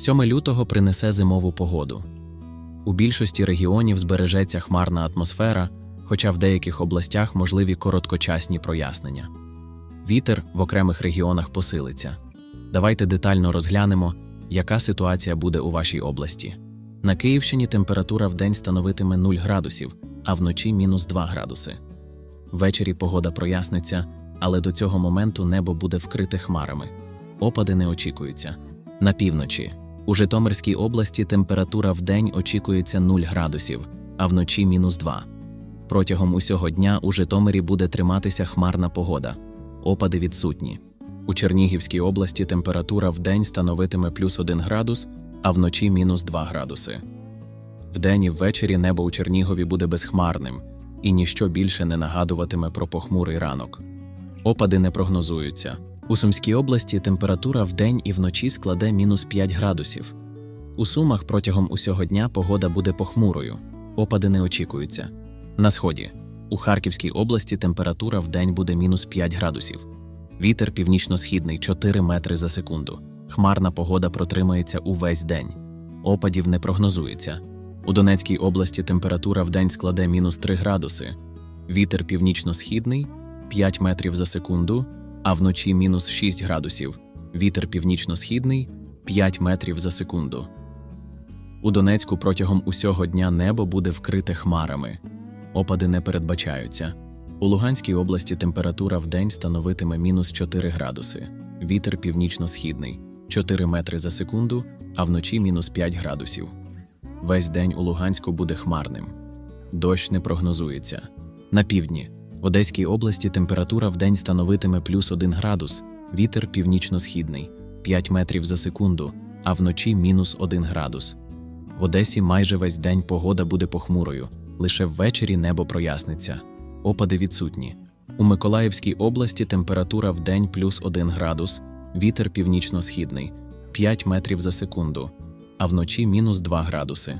7 лютого принесе зимову погоду. У більшості регіонів збережеться хмарна атмосфера, хоча в деяких областях можливі короткочасні прояснення. Вітер в окремих регіонах посилиться. Давайте детально розглянемо, яка ситуація буде у вашій області. На Київщині температура в день становитиме 0 градусів, а вночі мінус 2 градуси. Ввечері погода проясниться, але до цього моменту небо буде вкрите хмарами. Опади не очікуються. На півночі. У Житомирській області температура в день очікується 0 градусів, а вночі мінус 2. Протягом усього дня у Житомирі буде триматися хмарна погода. Опади відсутні. У Чернігівській області температура в день становитиме плюс 1 градус, а вночі мінус 2 градуси. Вдень і ввечері небо у Чернігові буде безхмарним, і ніщо більше не нагадуватиме про похмурий ранок. Опади не прогнозуються. У Сумській області температура вдень і вночі складе мінус 5 градусів. У Сумах протягом усього дня погода буде похмурою. Опади не очікуються. На сході. У Харківській області температура вдень буде мінус 5 градусів. Вітер північно-східний 4 метри за секунду. Хмарна погода протримається увесь день. Опадів не прогнозується. У Донецькій області температура вдень складе мінус 3 градуси. Вітер північно-східний 5 метрів за секунду, а вночі мінус 6 градусів. Вітер північно-східний 5 метрів за секунду. У Донецьку протягом усього дня небо буде вкрите хмарами. Опади не передбачаються. У Луганській області температура в день становитиме мінус 4 градуси. Вітер північно-східний 4 метри за секунду, а вночі мінус 5 градусів. Весь день у Луганську буде хмарним. Дощ не прогнозується. На півдні. В Одеській області температура в день становитиме плюс 1 градус, вітер північно-східний 5 метрів за секунду, а вночі мінус 1 градус. В Одесі майже весь день погода буде похмурою, лише ввечері небо проясниться. Опади відсутні. У Миколаївській області температура в день плюс 1 градус, вітер північно-східний 5 метрів за секунду, а вночі мінус 2 градуси.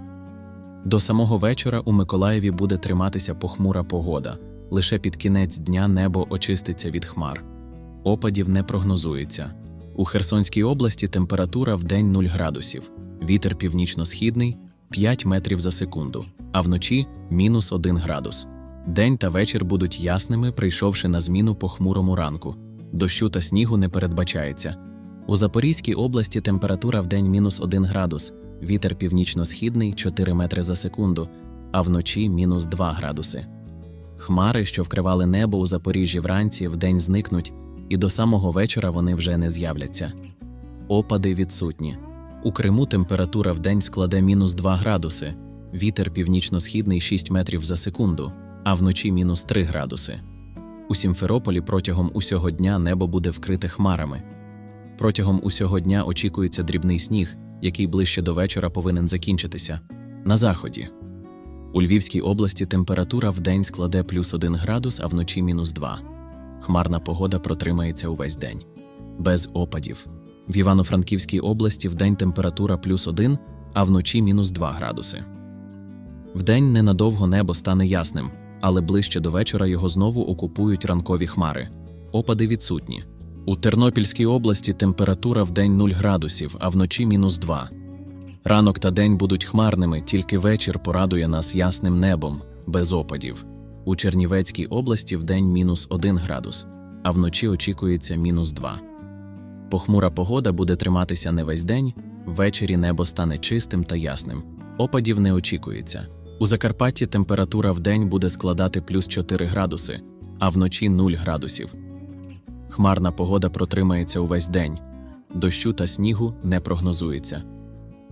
До самого вечора у Миколаєві буде триматися похмура погода. Лише під кінець дня небо очиститься від хмар. Опадів не прогнозується. У Херсонській області температура в день 0 градусів, вітер північно-східний 5 метрів за секунду, а вночі мінус 1 градус. День та вечір будуть ясними, прийшовши на зміну похмурому ранку. Дощу та снігу не передбачається. У Запорізькій області температура в день мінус 1 градус, вітер північно-східний 4 метри за секунду, а вночі мінус 2 градуси. Хмари, що вкривали небо у Запоріжжі вранці, вдень зникнуть, і до самого вечора вони вже не з'являться. Опади відсутні. У Криму температура вдень складе мінус 2 градуси, вітер північно-східний 6 метрів за секунду, а вночі мінус 3 градуси. У Сімферополі протягом усього дня небо буде вкрите хмарами. Протягом усього дня очікується дрібний сніг, який ближче до вечора повинен закінчитися. На заході. У Львівській області температура вдень складе плюс 1 градус, а вночі мінус 2. Хмарна погода протримається увесь день. Без опадів. В Івано-Франківській області вдень температура плюс 1, а вночі мінус 2 градуси. Вдень ненадовго небо стане ясним, але ближче до вечора його знову окупують ранкові хмари. Опади відсутні. У Тернопільській області температура вдень 0 градусів, а вночі мінус 2. Ранок та день будуть хмарними, тільки вечір порадує нас ясним небом, без опадів. У Чернівецькій області вдень мінус 1 градус, а вночі очікується мінус 2. Похмура погода буде триматися не весь день, ввечері небо стане чистим та ясним. Опадів не очікується. У Закарпатті температура вдень буде складати плюс 4 градуси, а вночі 0 градусів. Хмарна погода протримається увесь день. Дощу та снігу не прогнозується.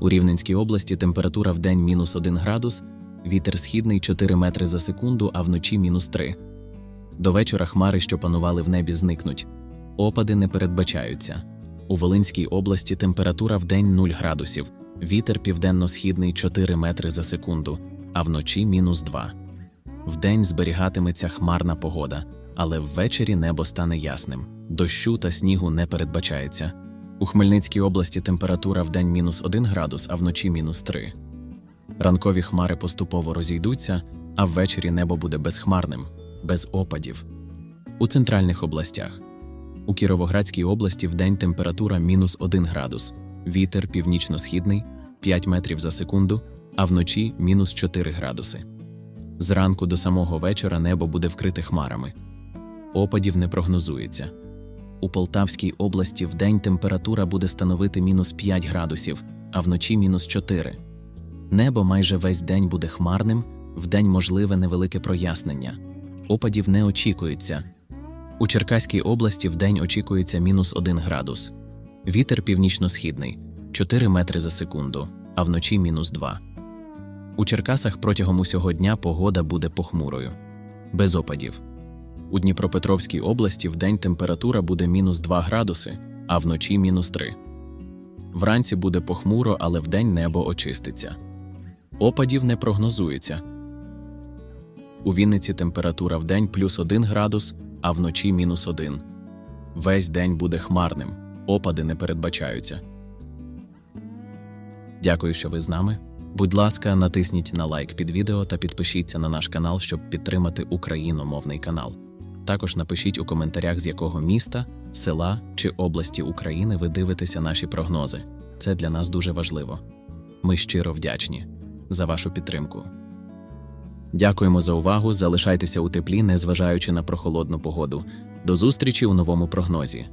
У Рівненській області температура в день мінус 1 градус, вітер східний 4 метри за секунду, а вночі мінус 3. До вечора хмари, що панували в небі, зникнуть. Опади не передбачаються. У Волинській області температура в день 0 градусів, вітер південно-східний 4 метри за секунду, а вночі мінус 2. Вдень зберігатиметься хмарна погода, але ввечері небо стане ясним. Дощу та снігу не передбачається. У Хмельницькій області температура в день мінус 1 градус, а вночі мінус 3. Ранкові хмари поступово розійдуться, а ввечері небо буде безхмарним, без опадів. У центральних областях. У Кіровоградській області вдень температура мінус 1 градус, Вітер північно-східний 5 метрів за секунду, а вночі мінус 4 градуси. Зранку до самого вечора небо буде вкрите хмарами. Опадів не прогнозується. У Полтавській області вдень температура буде становити мінус 5 градусів, а вночі мінус 4. Небо майже весь день буде хмарним, вдень можливе невелике прояснення. Опадів не очікується. У Черкаській області вдень очікується мінус 1 градус. Вітер північно-східний 4 метри за секунду, а вночі мінус 2. У Черкасах протягом усього дня погода буде похмурою, без опадів. У Дніпропетровській області вдень температура буде мінус 2 градуси, а вночі мінус 3. Вранці буде похмуро, але вдень небо очиститься. Опадів не прогнозується. У Вінниці температура вдень плюс 1 градус, а вночі мінус 1. Весь день буде хмарним, опади не передбачаються. Дякую, що ви з нами. Будь ласка, натисніть на лайк під відео та підпишіться на наш канал, щоб підтримати україномовний канал. Також напишіть у коментарях, з якого міста, села чи області України ви дивитеся наші прогнози. Це для нас дуже важливо. Ми щиро вдячні за вашу підтримку. Дякуємо за увагу. Залишайтеся у теплі, незважаючи на прохолодну погоду. До зустрічі у новому прогнозі.